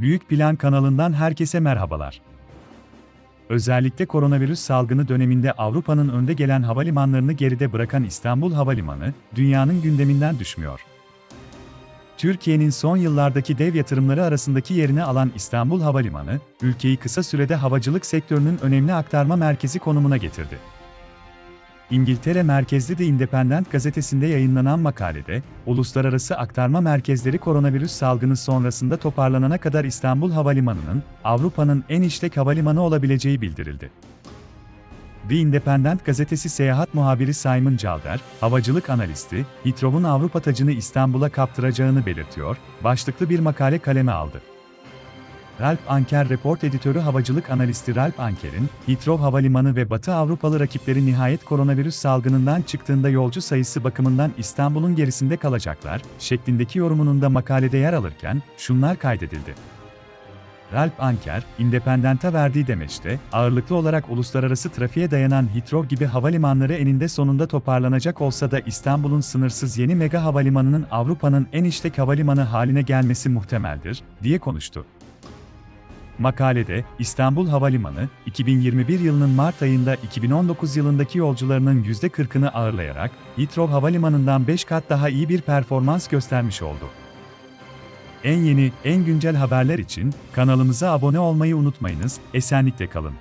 Büyük Plan kanalından herkese merhabalar. Özellikle koronavirüs salgını döneminde Avrupa'nın önde gelen havalimanlarını geride bırakan İstanbul Havalimanı, dünyanın gündeminden düşmüyor. Türkiye'nin son yıllardaki dev yatırımları arasındaki yerini alan İstanbul Havalimanı, ülkeyi kısa sürede havacılık sektörünün önemli aktarma merkezi konumuna getirdi. İngiltere merkezli The Independent gazetesinde yayınlanan makalede, uluslararası aktarma merkezleri koronavirüs salgını sonrasında toparlanana kadar İstanbul Havalimanı'nın Avrupa'nın en işlek havalimanı olabileceği bildirildi. The Independent gazetesi seyahat muhabiri Simon Calder, havacılık analisti, Heathrow'un Avrupa tacını İstanbul'a kaptıracağını belirtiyor, başlıklı bir makale kaleme aldı. Ralph Anker Report editörü havacılık analisti Ralph Anker'in, Heathrow Havalimanı ve Batı Avrupalı rakipleri nihayet koronavirüs salgınından çıktığında yolcu sayısı bakımından İstanbul'un gerisinde kalacaklar, şeklindeki yorumunun da makalede yer alırken, şunlar kaydedildi. Ralph Anker, Independent'a verdiği demeçte, ağırlıklı olarak uluslararası trafiğe dayanan Heathrow gibi havalimanları eninde sonunda toparlanacak olsa da İstanbul'un sınırsız yeni mega havalimanının Avrupa'nın en işlek havalimanı haline gelmesi muhtemeldir, diye konuştu. Makalede, İstanbul Havalimanı, 2021 yılının Mart ayında 2019 yılındaki yolcularının %40'ını ağırlayarak, Heathrow Havalimanı'ndan 5 kat daha iyi bir performans göstermiş oldu. En yeni, en güncel haberler için kanalımıza abone olmayı unutmayınız, esenlikle kalın.